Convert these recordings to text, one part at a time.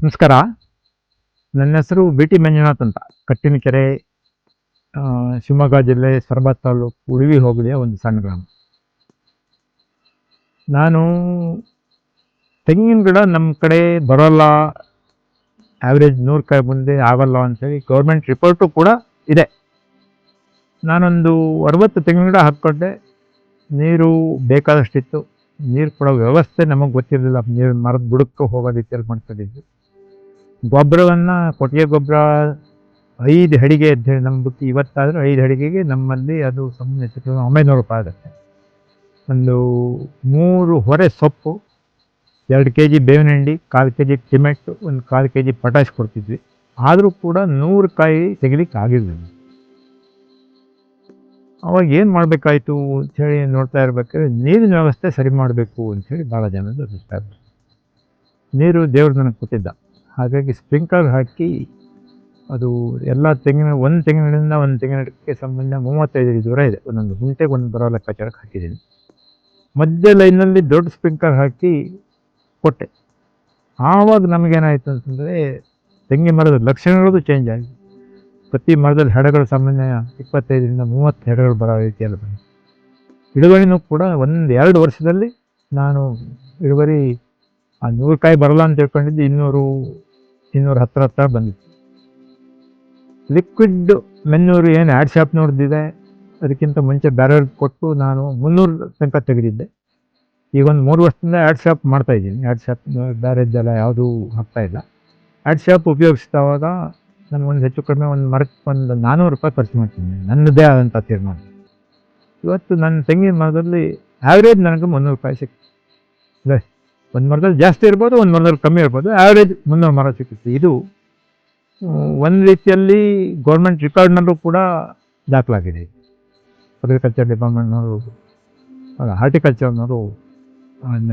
ನಮಸ್ಕಾರ. ನನ್ನ ಹೆಸರು ಬಿ ಟಿ ಮಂಜುನಾಥ್ ಅಂತ. ಕಟ್ಟಿನಕೆರೆ ಶಿವಮೊಗ್ಗ ಜಿಲ್ಲೆ ಸೊರಬ ತಾಲೂಕು ಉಳಿವಿ ಹೋಗಲಿಯ ಒಂದು ಸಣ್ಣ ಗ್ರಾಮ. ನಾನು ತೆಂಗಿನ ಗಿಡ ನಮ್ಮ ಕಡೆ ಬರೋಲ್ಲ. ಆ್ಯಾವ್ರೇಜ್ ನೂರು ಕಾಯಿ ಮುಂದೆ ಆಗೋಲ್ಲ ಅಂತೇಳಿ ಗೌರ್ಮೆಂಟ್ ರಿಪೋರ್ಟು ಕೂಡ ಇದೆ. ನಾನೊಂದು ಅರವತ್ತು ತೆಂಗಿನ ಗಿಡ ಹಾಕ್ಕೊಂಡೆ. ನೀರು ಬೇಕಾದಷ್ಟಿತ್ತು. ನೀರು ಕೊಡೋ ವ್ಯವಸ್ಥೆ ನಮಗೆ ಗೊತ್ತಿರಲಿಲ್ಲ. ನೀರು ಮರದ ಬುಡಕ್ಕೆ ಹೋಗೋ ರೀತಿಯಲ್ಲಿ ಮಾಡ್ಕೊಂಡಿದ್ವಿ ಗೊಬ್ಬರವನ್ನು ಕೊಟ್ಟಿಗೆ ಗೊಬ್ಬರ ಐದು ಅಡಿಗೆ ಅಂತೇಳಿ ನಮ್ಮ ಬುತ್ತಿ ಇವತ್ತಾದರೂ ಐದು ಅಡಿಗೆಗೆ ನಮ್ಮಲ್ಲಿ ಅದು ಸಂಬಂಧಿಸಿದ ಒಂಬೈನೂರು ರೂಪಾಯಿ ಆಗುತ್ತೆ. ಒಂದು ಮೂರು ಹೊರೆ ಸೊಪ್ಪು, ಎರಡು ಕೆ ಜಿ ಬೇವಿನ ಹಿಂಡಿ ಕಾಲು ಕೆ ಜಿ ಸಿಮೆಂಟು ಒಂದು ಕಾಲು ಕೆ ಜಿ ಪಟಾಶ್ ಕೊಡ್ತಿದ್ವಿ. ಆದರೂ ಕೂಡ ನೂರು ಕಾಯಿ ತೆಗಿಲಿಕ್ಕೆ ಆಗಿರಲಿಲ್ಲ. ಅವಾಗ ಏನು ಮಾಡಬೇಕಾಯಿತು ಅಂಥೇಳಿ ನೋಡ್ತಾ ಇರ್ಬೇಕಾದ್ರೆ ನೀರಿನ ವ್ಯವಸ್ಥೆ ಸರಿ ಮಾಡಬೇಕು ಅಂಥೇಳಿ ಭಾಳ ಜನದ ಅಭಿಪ್ರಾಯ ನೀರು ದೇವ್ರ ನನಗೆ ಕೊಟ್ಟಿದ್ದ. ಹಾಗಾಗಿ ಸ್ಪ್ರಿಂಕ್ಲರ್ ಹಾಕಿ ಅದು ಎಲ್ಲ ತೆಂಗಿನ, ಒಂದು ತೆಂಗಿನಿಂದ ಒಂದು ತೆಂಗಿನಕ್ಕೆ ಸಂಬಂಧ ಮೂವತ್ತೈದು ಅಡಿ ದೂರ ಇದೆ. ಒಂದೊಂದು ಗುಂಟೆಗೆ ಒಂದು ಬರೋ ಲೆಕ್ಕಾಚಾರಕ್ಕೆ ಹಾಕಿದ್ದೀನಿ. ಮಧ್ಯ ಲೈನಲ್ಲಿ ದೊಡ್ಡ ಸ್ಪ್ರಿಂಕ್ಲರ್ ಹಾಕಿ ಕೊಟ್ಟೆ. ಆವಾಗ ನಮಗೇನಾಯಿತು ಅಂತಂದರೆ ತೆಂಗಿನ ಮರದ ಲಕ್ಷಣಗಳು ಚೇಂಜ್ ಆಗಿ ಪ್ರತಿ ಮರದಲ್ಲಿ ಹೆಡಗಳ ಸಾಮಾನ್ಯ ಇಪ್ಪತ್ತೈದರಿಂದ ಮೂವತ್ತು ಹೆಡಗಳು ಬರೋ ರೀತಿಯಲ್ಲಿ ಬಂತು ಇಳುವರಿನೂ ಕೂಡ ಒಂದು ಎರಡು ವರ್ಷದಲ್ಲಿ ನಾನು ಇಳುವರಿ ಆ ನೂರು ಕಾಯಿ ಬರಲ್ಲ ಅಂತ ತಿಳ್ಕೊಂಡಿದ್ದು ಇನ್ನೂರು ಇನ್ನೂರು ಹತ್ತಿರ ಹತ್ರ ಬಂದಿತ್ತು. ಲಿಕ್ವಿಡ್ ಮೆನ್ನೂರು ಏನು ಆ್ಯಡ್ ಶಾಪ್ನವ್ರದ್ದಿದೆ ಅದಕ್ಕಿಂತ ಮುಂಚೆ ಬ್ಯಾರಲ್ ಕೊಟ್ಟು ನಾನು ಮುನ್ನೂರು ತನಕ ತೆಗೆದಿದ್ದೆ. ಈಗ ಒಂದು ಮೂರು ವರ್ಷದಿಂದ ಆ್ಯಡ್ ಶಾಪ್ ಮಾಡ್ತಾಯಿದ್ದೀನಿ ಆ್ಯಡ್ ಶಾಪ್ ಬೇರೆದ್ದೆಲ್ಲ ಯಾವುದೂ ಹಾಕ್ತಾ ಇಲ್ಲ. ಆ್ಯಡ್ ಶಾಪ್ ನಾನು ನನಗೊಂದು ಹೆಚ್ಚು ಕಡಿಮೆ ಒಂದು ಮರಕ್ಕೆ ಒಂದು ನಾನ್ನೂರು ರೂಪಾಯಿ ಖರ್ಚು ಮಾಡ್ತೀನಿ. ನನ್ನದೇ ಆದಂಥ ತೀರ್ಮಾನ. ಇವತ್ತು ನನ್ನ ತೆಂಗಿನ ಮರದಲ್ಲಿ ಆ್ಯಾವ್ರೇಜ್ ನನಗೆ ಮುನ್ನೂರು ರೂಪಾಯಿ ಸಿಕ್ತು. ಒಂದು ಮರದಲ್ಲಿ ಜಾಸ್ತಿ ಇರ್ಬೋದು, ಒಂದು ಮರದಲ್ಲಿ ಕಮ್ಮಿ ಇರ್ಬೋದು. ಆ್ಯಾವ್ರೇಜ್ ಮುನ್ನೂರು ಮರ ಸಿಕ್ಕುತ್ತೆ ಇದು ಒಂದು ರೀತಿಯಲ್ಲಿ ಗೌರ್ಮೆಂಟ್ ರೆಕಾರ್ಡ್ನಲ್ಲೂ ಕೂಡ ದಾಖಲಾಗಿದೆ. ಅಗ್ರಿಕಲ್ಚರ್ ಡಿಪಾರ್ಟ್ಮೆಂಟ್ನವರು ಹಾರ್ಟಿಕಲ್ಚರ್ನವರು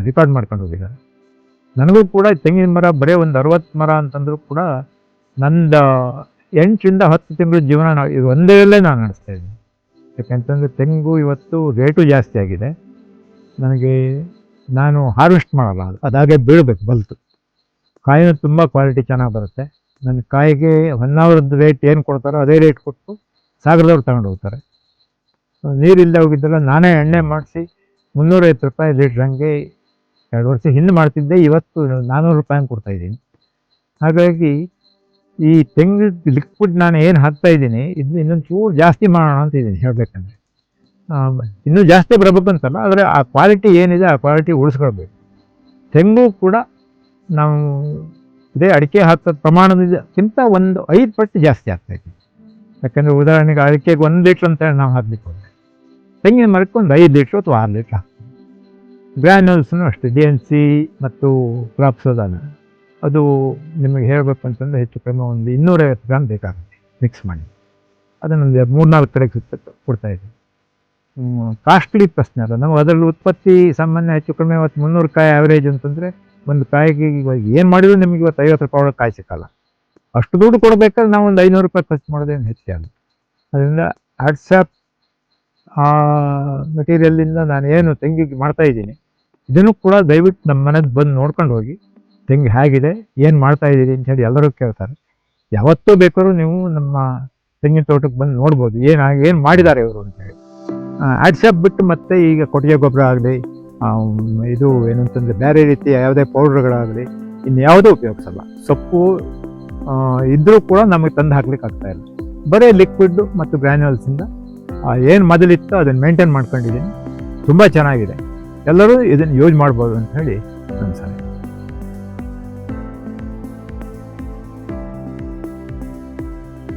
ರೆಕಾರ್ಡ್ ಮಾಡ್ಕೊಂಡು ಹೋಗಿದ್ದಾರೆ ನನಗೂ ಕೂಡ ತೆಂಗಿನ ಮರ, ಬರೀ ಒಂದು ಅರವತ್ತು ಮರ ಅಂತಂದರೂ ಕೂಡ ನಂದು ಎಂಟರಿಂದ ಹತ್ತು ತಿಂಗಳು ಜೀವನ ಇದು ಒಂದೇ ನಾನು ನಡೆಸ್ತಾ ಇದ್ದೀನಿ. ಯಾಕೆಂತಂದರೆ ತೆಂಗು ಇವತ್ತು ರೇಟು ಜಾಸ್ತಿ ಆಗಿದೆ. ನನಗೆ ನಾನು ಹಾರ್ವೆಸ್ಟ್ ಮಾಡಲ್ಲ ಅದು. ಅದಾಗೆ ಬೀಳಬೇಕು, ಬಲ್ತು. ಕಾಯಿನೂ ತುಂಬ ಕ್ವಾಲಿಟಿ ಚೆನ್ನಾಗಿ ಬರುತ್ತೆ. ನನ್ನ ಕಾಯಿಗೆ ಹೊನ್ನಾವರದ ರೇಟ್ ಏನು ಕೊಡ್ತಾರೋ ಅದೇ ರೇಟ್ ಕೊಟ್ಟು ಸಾಗರದವ್ರು ತಗೊಂಡು ಹೋಗ್ತಾರೆ. ನೀರಿಲ್ಲದೆ ಹೋಗಿದ್ದೆಲ್ಲ ನಾನೇ ಎಣ್ಣೆ ಮಾಡಿಸಿ ಮುನ್ನೂರೈವತ್ತು ರೂಪಾಯಿ ಲೀಟ್ರ್ ಹಂಗೆ ಎರಡು ವರ್ಷ ಹಿಂದೆ ಮಾಡ್ತಿದ್ದೆ, ಇವತ್ತು ನಾನ್ನೂರು ರೂಪಾಯಿ ಕೊಡ್ತಾಯಿದ್ದೀನಿ ಹಾಗಾಗಿ ಈ ತೆಂಗು ಲಿಕ್ವಿಡ್ ನಾನು ಏನು ಹಾಕ್ತಾ ಇದ್ದೀನಿ, ಇದು ಇನ್ನೊಂದು ಚೂರು ಜಾಸ್ತಿ ಮಾಡೋಣ ಅಂತ ಇದ್ದೀನಿ ಹೇಳಬೇಕಂದ್ರೆ. ಇನ್ನೂ ಜಾಸ್ತಿ ಬರಬೇಕಂತಲ್ಲ ಆದರೆ ಆ ಕ್ವಾಲಿಟಿ ಏನಿದೆ, ಆ ಕ್ವಾಲಿಟಿ ಉಳಿಸ್ಕೊಳ್ಬೇಕು. ತೆಂಗು ಕೂಡ ನಾವು ಇದೇ ಅಡಿಕೆ ಹಾಕೋದು ಪ್ರಮಾಣದಿಂದಕ್ಕಿಂತ ಒಂದು ಐದು ಪಟ್ಟು ಜಾಸ್ತಿ ಆಗ್ತೈತೆ ಯಾಕಂದರೆ ಉದಾಹರಣೆಗೆ ಅಡಿಕೆಗೆ ಒಂದು ಲೀಟ್ರ್ ಅಂತ ಹೇಳಿ ನಾವು ಹಾಕಬೇಕು ತೆಂಗಿನ ಮರಕ್ಕೆ ಒಂದು ಐದು ಲೀಟ್ರ್ ಅಥವಾ ಆರು ಲೀಟ್ರ್ ಹಾಕ್ತೀವಿ ಗ್ರ್ಯಾನ್ಯೂಲ್ಸ್ನು ಅಷ್ಟೇ ಡಿ ಎನ್ ಸಿ ಮತ್ತು ಕ್ರಾಪ್ಸೋದಾನ ಅದು ನಿಮಗೆ ಹೇಳಬೇಕು ಅಂತಂದರೆ ಹೆಚ್ಚು ಕಡಿಮೆ ಒಂದು ಇನ್ನೂರೈವತ್ತು ಗ್ರಾಮ್ ಬೇಕಾಗುತ್ತೆ ಮಿಕ್ಸ್ ಮಾಡಿ. ಅದನ್ನೊಂದು ಮೂರ್ನಾಲ್ಕು ಕಡೆಗೆ ಸುತ್ತ ಕೊಡ್ತಾಯಿದ್ವಿ ಕಾಸ್ಟ್ಲಿ ಪ್ರಶ್ನೆ ಅಲ್ಲ. ನಾವು ಅದರಲ್ಲಿ ಉತ್ಪತ್ತಿ ಸಾಮಾನ್ಯ ಹೆಚ್ಚು ಕಡಿಮೆ ಇವತ್ತು ಮುನ್ನೂರು ಕಾಯಿ ಆ್ಯಾವ್ರೇಜ್ ಅಂತಂದರೆ ಒಂದು ಕಾಯಿಗೆ ಏನು ಮಾಡಿದ್ರು ನಿಮಗೆ ಇವತ್ತು ಐವತ್ತು ರೂಪಾಯಿ ಒಳಗೆ ಕಾಯಿ ಸಿಕ್ಕಲ್ಲ. ಅಷ್ಟು ದುಡ್ಡು ಕೊಡಬೇಕಾದ್ರೆ ನಾವು ಒಂದು ಐನೂರು ರೂಪಾಯಿ ಖರ್ಚು ಮಾಡೋದೇನು ಹೆಚ್ಚೆ ಅಲ್ಲ ಅದರಿಂದ ವಾಟ್ಸಪ್ ಆ ಮೆಟೀರಿಯಲ್ಲಿಂದ ನಾನು ಏನು ತೆಂಗಿಗೆ ಮಾಡ್ತಾ ಇದ್ದೀನಿ. ಇದನ್ನು ಕೂಡ ದಯವಿಟ್ಟು ನಮ್ಮ ಮನೆಗೆ ಬಂದು ನೋಡ್ಕೊಂಡು ಹೋಗಿ. ತೆಂಗು ಹೇಗಿದೆ, ಏನು ಮಾಡ್ತಾ ಇದ್ದೀರಿ ಅಂತ ಹೇಳಿ ಎಲ್ಲರೂ ಕೇಳ್ತಾರೆ. ಯಾವತ್ತೂ ಬೇಕಾದ್ರೂ ನೀವು ನಮ್ಮ ತೆಂಗಿನ ತೋಟಕ್ಕೆ ಬಂದು ನೋಡ್ಬೋದು. ಏನು ಏನು ಮಾಡಿದ್ದಾರೆ ಇವರು ಅಂತೇಳಿ ಆಡ್ಸಾಪ್ ಬಿಟ್ಟು ಮತ್ತೆ ಈಗ ಕೊಟ್ಟಿಗೆ ಗೊಬ್ಬರ ಆಗಲಿ ಇದು ಏನಂತಂದರೆ ಬೇರೆ ರೀತಿಯ ಯಾವುದೇ ಪೌಡ್ರ್ಗಳಾಗಲಿ, ಇನ್ನು ಯಾವುದೂ ಉಪಯೋಗಿಸಲ್ಲ. ಸೊಪ್ಪು ಇದ್ದರೂ ಕೂಡ ನಮಗೆ ತಂದು ಹಾಕ್ಲಿಕ್ಕೆ ಆಗ್ತಾ ಇಲ್ಲ. ಬರೀ ಲಿಕ್ವಿಡ್ ಮತ್ತು ಗ್ರ್ಯಾನ್ಯೂಲ್ಸಿಂದ ಏನು ಮೊದಲಿತ್ತು ಅದನ್ನು ಮೇಂಟೈನ್ ಮಾಡ್ಕೊಂಡಿದ್ದೀನಿ. ತುಂಬ ಚೆನ್ನಾಗಿದೆ. ಎಲ್ಲರೂ ಇದನ್ನು ಯೂಸ್ ಮಾಡ್ಬೋದು ಅಂತ ಹೇಳಿ ನನ್ನ ಸಲಹೆ.